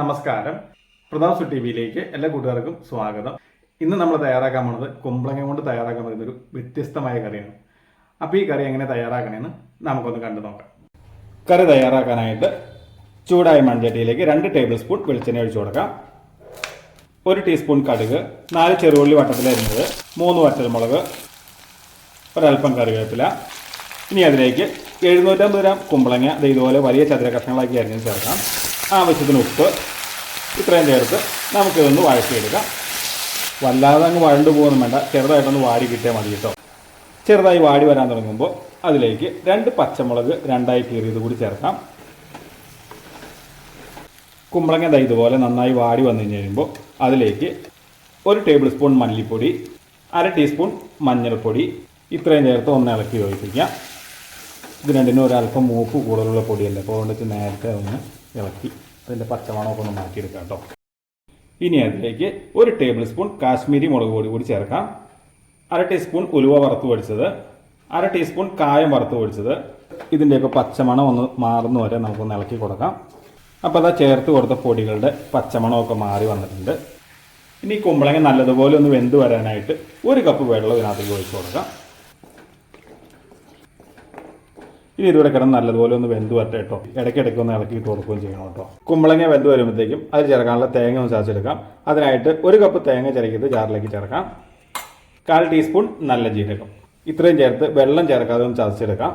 നമസ്കാരം. പ്രതാപ് സു ടി വിയിലേക്ക് എല്ലാ കൂട്ടുകാർക്കും സ്വാഗതം. ഇന്ന് നമ്മൾ തയ്യാറാക്കാൻ പോണത് കുമ്പളങ്ങ കൊണ്ട് തയ്യാറാക്കാൻ പറ്റുന്ന ഒരു വ്യത്യസ്തമായ കറിയാണ്. അപ്പോൾ ഈ കറി എങ്ങനെ തയ്യാറാക്കണമെന്ന് നമുക്കൊന്ന് കണ്ടു നോക്കാം. കറി തയ്യാറാക്കാനായിട്ട് ചൂടായ മൺചട്ടിയിലേക്ക് രണ്ട് ടേബിൾ സ്പൂൺ വെളിച്ചെണ്ണ ഒഴിച്ചു കൊടുക്കാം. ഒരു ടീസ്പൂൺ കടുക് നാല് ചെറുള്ളി വട്ടത്തിലരിഞ്ഞത് മൂന്ന് വറ്റൽമുളക് ഒരൽപ്പം കറിവേപ്പില. ഇനി അതിലേക്ക് എഴുന്നൂറ്റമ്പത് ഗ്രാം കുമ്പളങ്ങ. ഇതുപോലെ വലിയ ചതുര കഷ്ണങ്ങളാക്കി അരിഞ്ഞ് ചേർക്കാം. ആവശ്യത്തിന് ഉപ്പ് ഇത്രയും ചേർത്ത് നമുക്കിതൊന്ന് വഴറ്റിയെടുക്കാം. വല്ലാതെ അങ്ങ് വഴണ്ടു പോകുന്നു വേണ്ട. ചെറുതായിട്ടൊന്ന് വാടി കിട്ടിയാൽ മതി കേട്ടോ. ചെറുതായി വാടി വരാൻ തുടങ്ങുമ്പോൾ അതിലേക്ക് രണ്ട് പച്ചമുളക് രണ്ടായി കീറിയത് കൂടി ചേർക്കാം. കുമ്പളങ്ങ ദാ ഇതുപോലെ നന്നായി വാടി വന്നു കഴിയുമ്പോൾ അതിലേക്ക് ഒരു ടേബിൾ സ്പൂൺ മല്ലിപ്പൊടി അര ടീസ്പൂൺ മഞ്ഞൾപ്പൊടി ഇത്രയും ചേർത്ത് ഒന്ന് ഇളക്കി യോജിപ്പിക്കാം. ഇത് രണ്ടിനും ഒരല്പം മൂപ്പ് കൂടുതലുള്ള പൊടിയല്ലേ അപ്പോൾ അതുകൊണ്ട് നേരത്തെ ഒന്ന് ഇളക്കി. അതിന്റെ പച്ചമണമൊക്കെ ഒന്ന് മാറ്റിയെടുക്കാം കേട്ടോ. ഇനി അതിലേക്ക് ഒരു ടേബിൾ സ്പൂൺ കാശ്മീരി മുളക് പൊടി കൂടി ചേർക്കാം. അര ടീസ്പൂൺ ഉലുവ വറുത്ത് പൊടിച്ചത്. അര ടീസ്പൂൺ കായം വറുത്ത് പൊടിച്ചത്. ഇതിന്റെയൊക്കെ പച്ചമണം ഒന്ന് മാറുന്ന വരെ നമുക്കൊന്ന് ഇളക്കി കൊടുക്കാം. അപ്പോൾ അതാ ചേർത്ത് കൊടുത്ത പൊടികളുടെ പച്ചമണമൊക്കെ മാറി വന്നിട്ടുണ്ട്. ഇനി കുമ്പളങ്ങ നല്ലതുപോലെ ഒന്ന് വെന്ത് വരാനായിട്ട് ഒരു കപ്പ് വെള്ളം ഇതിനകത്തേക്ക് ഒഴിച്ച് കൊടുക്കാം. ഇനി ഇതുവരെ കിടന്ന് നല്ലതുപോലെ ഒന്ന് വെന്ത് വരട്ടെ കേട്ടോ. ഇടയ്ക്കിടയ്ക്ക് ഒന്ന് ഇളക്കിയിട്ട് കൊടുക്കുകയും ചെയ്യണം കേട്ടോ. കുമ്പളങ്ങ വെന്ത് വരുമ്പോഴത്തേക്കും അത് ചേർക്കാനുള്ള തേങ്ങ ഒന്ന് ചതച്ചെടുക്കാം. അതിനായിട്ട് ഒരു കപ്പ് തേങ്ങ ചിരക്കിയത് ജാറിലേക്ക് ചേർക്കാം. കാൽ ടീസ്പൂൺ നല്ല ജീരകം. ഇത്രയും ചേർത്ത് വെള്ളം ചേർക്കാതെ ഒന്ന് ചതച്ചെടുക്കാം.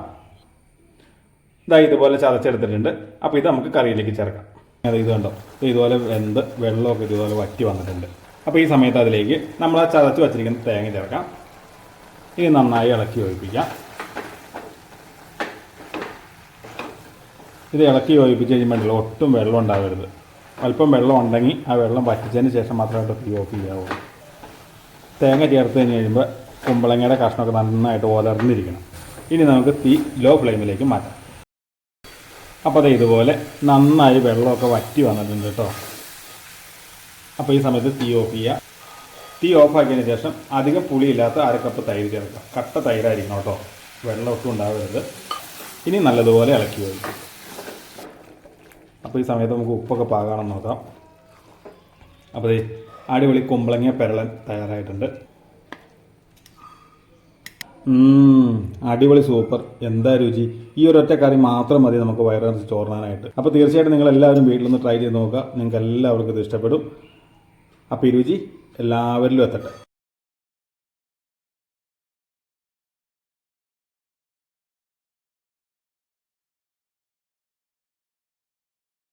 ഇതാ ഇതുപോലെ ചതച്ചെടുത്തിട്ടുണ്ട്. അപ്പോൾ ഇത് നമുക്ക് കറിയിലേക്ക് ചേർക്കാം. അത് ഇത് കണ്ടോ? ഇത് ഇതുപോലെ വെന്ത് വെള്ളമൊക്കെ ഇതുപോലെ വറ്റി വന്നിട്ടുണ്ട്. അപ്പോൾ ഈ സമയത്ത് അതിലേക്ക് നമ്മൾ ആ ചതച്ച് വച്ചിരിക്കുന്ന തേങ്ങ ചേർക്കാം. ഇനി നന്നായി ഇളക്കി യോജിപ്പിക്കാം ഇത് ഇളക്കി യോജിപ്പിച്ച് കഴിയുമ്പോൾ ഒട്ടും വെള്ളം ഉണ്ടാവരുത്. അല്പം വെള്ളം ഉണ്ടെങ്കിൽ ആ വെള്ളം വറ്റിച്ചതിന് ശേഷം മാത്രമായിട്ട് തീ ഓഫ് ചെയ്യാവുള്ളൂ തേങ്ങ ചേർത്ത് കഴിഞ്ഞ് കഴിയുമ്പോൾ കുമ്പളങ്ങയുടെ കഷ്ണമൊക്കെ നന്നായിട്ട് ഓലർന്നിരിക്കണം ഇനി നമുക്ക് തീ ലോ ഫ്ലെയിമിലേക്ക് മാറ്റാം. അപ്പോൾ അത് ഇതുപോലെ നന്നായി വെള്ളമൊക്കെ വറ്റി വന്നിട്ടുണ്ട് കേട്ടോ. അപ്പോൾ ഈ സമയത്ത് തീ ഓഫ് ചെയ്യുക തീ ഓഫാക്കിയതിന് ശേഷം അധികം പുളിയില്ലാത്ത അര കപ്പ് തൈര് ചേർക്കുക കട്ട തൈരായിരിക്കണം കേട്ടോ. വെള്ളം ഒട്ടും ഉണ്ടാവരുത്. ഇനി നല്ലതുപോലെ ഇളക്കി വയ്ക്കും അപ്പോൾ ഈ സമയത്ത് നമുക്ക് ഉപ്പൊക്കെ പാകാണെന്ന് നോക്കാം. അപ്പോൾ ഈ അടിപൊളി കുമ്പളങ്ങ പെരളൻ തയ്യാറായിട്ടുണ്ട്. അടിപൊളി സൂപ്പർ. എന്താ രുചി? ഈ ഒരു ഒറ്റ കറി മാത്രം മതി നമുക്ക് വയറിറച്ച് ചോറിനാനായിട്ട്. അപ്പോൾ തീർച്ചയായിട്ടും നിങ്ങൾ എല്ലാവരും വീട്ടിലൊന്ന് ട്രൈ ചെയ്ത് നോക്കുക. നിങ്ങൾക്ക് എല്ലാവർക്കും ഇത് ഇഷ്ടപ്പെടും. അപ്പോൾ ഈ രുചി എല്ലാവരിലും എത്തട്ടെ.